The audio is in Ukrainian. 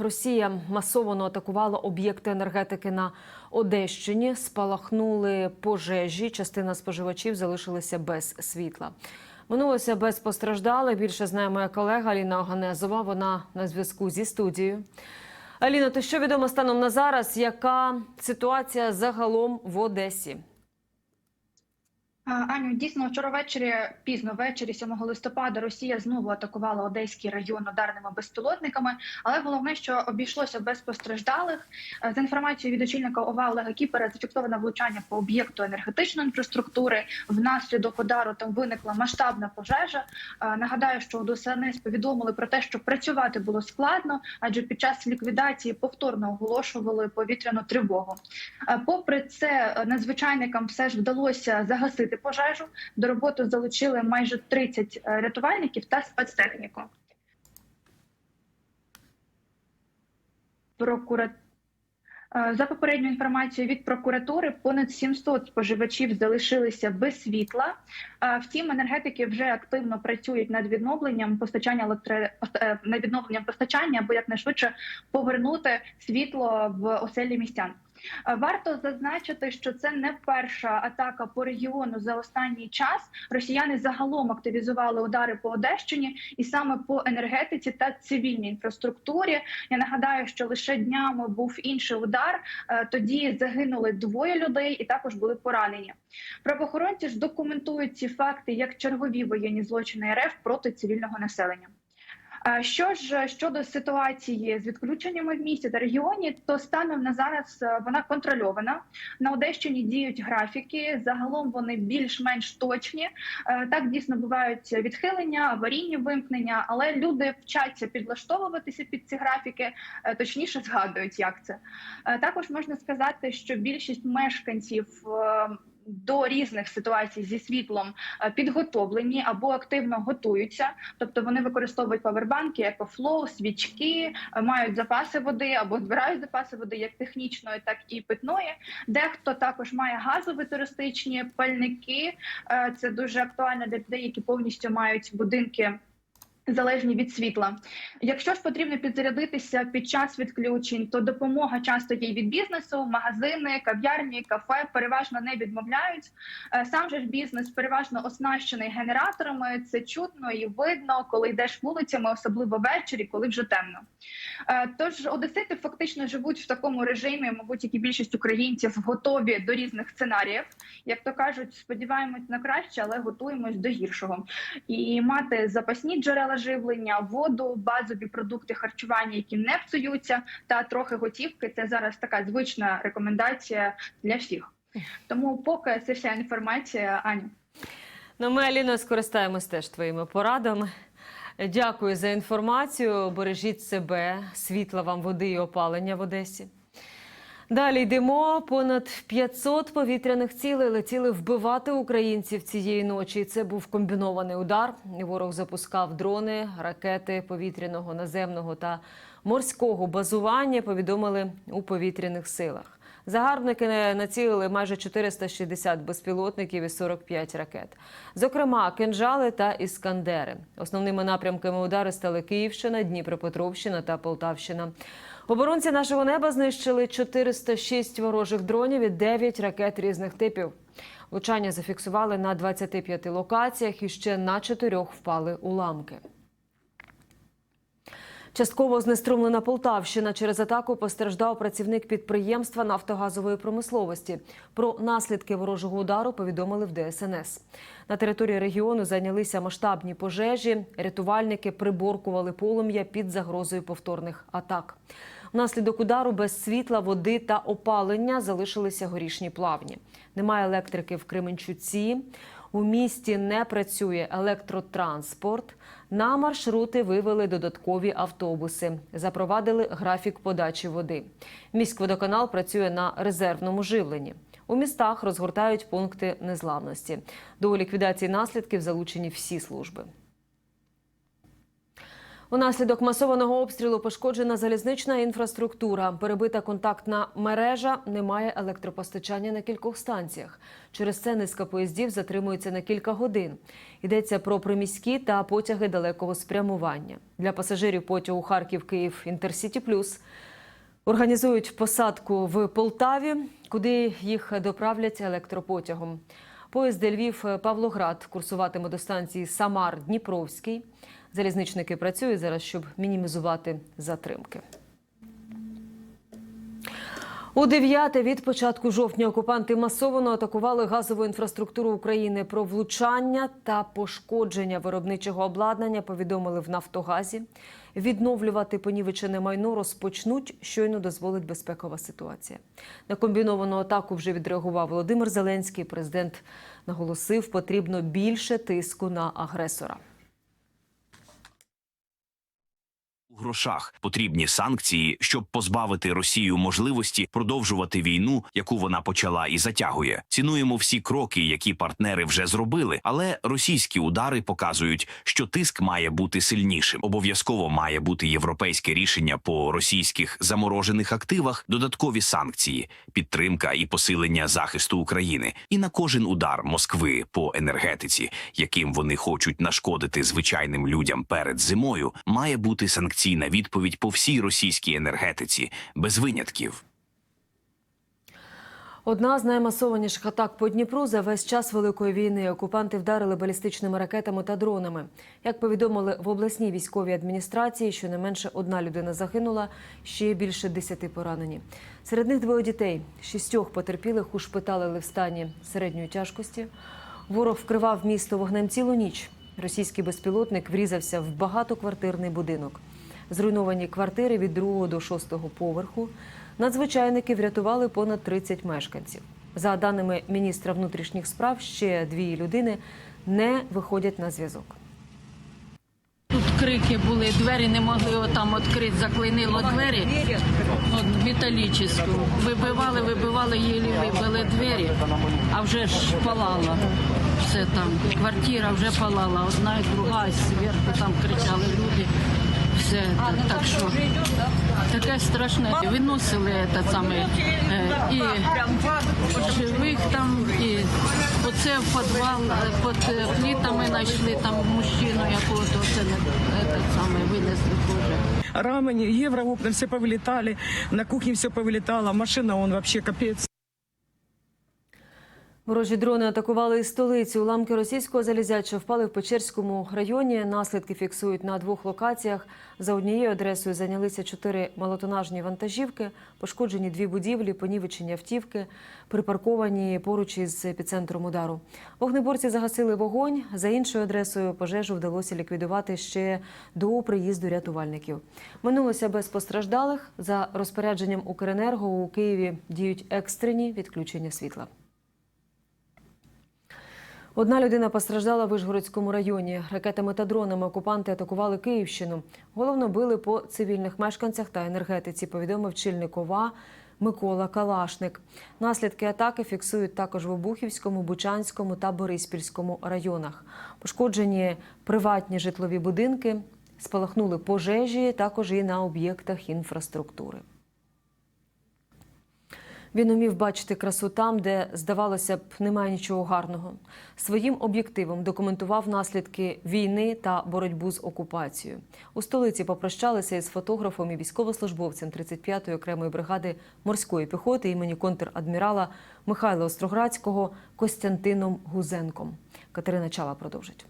Росія масово атакувала об'єкти енергетики на Одещині. Спалахнули пожежі. Частина споживачів залишилися без світла. Минулося без постраждалих. Більше знає моя колега Аліна Оганезова. Вона на зв'язку зі студією. Аліно, то що відомо станом на зараз? Яка ситуація загалом в Одесі? Аню, дійсно, вчора ввечері, пізно ввечері, 7 листопада, Росія знову атакувала Одеський район ударними безпілотниками. Але головне, що обійшлося без постраждалих. Е, За інформацією від очільника ОВА Олега Кіпера, зафіксовано влучання по об'єкту енергетичної інфраструктури. Внаслідок удару там виникла масштабна пожежа. Е, Нагадаю, що у ДСНС повідомили про те, що працювати було складно, адже під час ліквідації повторно оголошували повітряну тривогу. Е, Попри це, надзвичайникам все ж вдалося загасити пожежу. До роботи залучили майже 30 е, рятувальників та спецтехніку. Прокура... Е, За попередньою інформацією від прокуратури, понад 700 споживачів залишилися без світла. Е, Втім, енергетики вже активно працюють над відновленням постачання електро... над відновленням постачання, аби якнайшвидше повернути світло в оселі містян. Е, Варто зазначити, що це не перша атака по регіону за останній час. Росіяни загалом активізували удари по Одещині і саме по енергетиці та цивільній інфраструктурі. Я нагадаю, що лише днями був інший удар. Е, Тоді загинули двоє людей, і також були поранені. Правоохоронці ж документують ці факти як чергові воєнні злочини РФ проти цивільного населення. Що ж щодо ситуації з відключеннями в місті та регіоні, то станом на зараз е, вона контрольована. На Одещині діють графіки. Загалом вони більш-менш точні. Е, Так дійсно бувають відхилення, аварійні вимкнення, але люди вчаться підлаштовуватися під ці графіки, е, точніше згадують, як це. Також можна сказати, що більшість мешканців. До різних ситуацій зі світлом е, підготовлені або активно готуються, тобто вони використовують павербанки, екофлоу, свічки, е, мають запаси води або збирають запаси води як технічної, так і питної. Дехто також має газові туристичні пальники. Е, Це дуже актуально для людей, які повністю мають будинки. Залежні від світла. Якщо ж потрібно підзарядитися під час відключень, то допомога часто є від бізнесу, магазини, кав'ярні, кафе переважно не відмовляють. Е, Сам же ж бізнес переважно оснащений генераторами. Це чутно і видно, коли йдеш вулицями, особливо ввечері, коли вже темно. Е, Тож одесити фактично живуть в такому режимі, мабуть, як і більшість українців готові до різних сценаріїв. Як то кажуть, сподіваємось на краще, але готуємось до гіршого. І мати запасні джерела живлення, воду, базові продукти харчування, які не псуються, та трохи готівки. Це зараз така звична рекомендація для всіх. Тому поки це вся інформація, Аню. Ну, ми, Аліно, скористаємось теж твоїми порадами. Дякую за інформацію. Бережіть себе, світла вам води і опалення в Одесі. Далі йдемо. Понад 500 повітряних цілей летіли вбивати українців цієї ночі. Це був комбінований удар. Ворог запускав дрони, ракети повітряного, наземного та морського базування. Повідомили у повітряних силах. Загарбники націлили майже 460 безпілотників і 45 ракет. Зокрема, кинжали та іскандери. Основними напрямками удару стали Київщина, Дніпропетровщина та Полтавщина. Оборонці нашого неба знищили 406 ворожих дронів і 9 ракет різних типів. Влучання зафіксували на 25 локаціях і ще на чотирьох впали уламки. Частково знеструмлена Полтавщина через атаку постраждав працівник підприємства нафтогазової промисловості. Про наслідки ворожого удару повідомили в ДСНС. На території регіону зайнялися масштабні пожежі. Рятувальники приборкували полум'я під загрозою повторних атак. Внаслідок удару без світла, води та опалення залишилися горішні плавні. Немає електрики в Кременчуці. У місті не працює електротранспорт. На маршрути вивели додаткові автобуси, запровадили графік подачі води. Міськводоканал працює на резервному живленні. У містах розгортають пункти незламності. До ліквідації наслідків залучені всі служби. Унаслідок масованого обстрілу пошкоджена залізнична інфраструктура, перебита контактна мережа, немає електропостачання на кількох станціях. Через це низка поїздів затримується на кілька годин. Йдеться про приміські та потяги далекого спрямування. Для пасажирів потягу Харків-Київ Інтерсіті Плюс організують посадку в Полтаві, куди їх доправлять електропотягом. Поїзд Львів Павлоград курсуватиме до станції Самар Дніпровський. Залізничники працюють зараз, щоб мінімізувати затримки. У дев'яте від початку жовтня окупанти масово атакували газову інфраструктуру України. Про влучання та пошкодження виробничого обладнання повідомили в Нафтогазі. Відновлювати понівечене майно розпочнуть, щойно дозволить безпекова ситуація. На комбіновану атаку вже відреагував Володимир Зеленський. Президент наголосив, потрібно більше тиску на агресора. У грошах потрібні санкції, щоб позбавити Росію можливості продовжувати війну, яку вона почала і затягує. Цінуємо всі кроки, які партнери вже зробили, але російські удари показують, що тиск має бути сильнішим. Обов'язково має бути європейське рішення по російських заморожених активах, додаткові санкції, підтримка і посилення захисту України, і на кожен удар Москви по енергетиці, яким вони хочуть нашкодити звичайним людям перед зимою, має бути санкційна відповідь по всій російській енергетиці без винятків. Одна з наймасованіших атак по Дніпру за весь час великої війни. Окупанти вдарили балістичними ракетами та дронами. Як повідомили в обласній військовій адміністрації, щонайменше одна людина загинула, ще більше десяти поранені. Серед них двоє дітей. Шістьох потерпілих ушпиталили в стані середньої тяжкості. Ворог вкривав місто вогнем цілу ніч. Російський безпілотник врізався в багатоквартирний будинок. Зруйновані квартири від другого до шостого поверху. Надзвичайники врятували понад 30 мешканців. За даними міністра внутрішніх справ, ще дві людини не виходять на зв'язок. Тут крики були, двері не могли отам відкрити, заклинило двері от, металічну. Вибивали, вибивали, їлі вибили двері, а вже ж палало. Все там, квартира вже палала, одна і друга, зверху там кричали люди. Все так, так що таке страшне. Виносили те саме і живих там, і оце в підвал е, під е, плитами знайшли там мужчину, якого то це саме винесли теж. рамені, євроопна, все повилітали, на кухні все повилітало, машина он вообще капець. Ворожі дрони атакували столицю. Уламки російського залізяча впали в Печерському районі. Наслідки фіксують на двох локаціях. За однією адресою зайнялися чотири малотонажні вантажівки, пошкоджені дві будівлі, понівечені автівки, припарковані поруч із епіцентром удару. Вогнеборці загасили вогонь. За іншою адресою пожежу вдалося ліквідувати ще до приїзду рятувальників. Минулося без постраждалих. За розпорядженням Укренерго у Києві діють екстрені відключення світла. Одна людина постраждала в Вишгородському районі. Ракетами та дронами окупанти атакували Київщину. Головно били по цивільних мешканцях та енергетиці, повідомив чільник ОВА Микола Калашник. Наслідки атаки фіксують також в Обухівському, Бучанському та Бориспільському районах. Пошкоджені приватні житлові будинки, спалахнули пожежі, також і на об'єктах інфраструктури. Він умів бачити красу там, де, здавалося б, немає нічого гарного. Своїм об'єктивом документував наслідки війни та боротьбу з окупацією. У столиці попрощалися із фотографом і військовослужбовцем 35-ї окремої бригади морської піхоти імені контрадмірала Михайла Остроградського Костянтином Гузенком. Катерина Чала продовжить.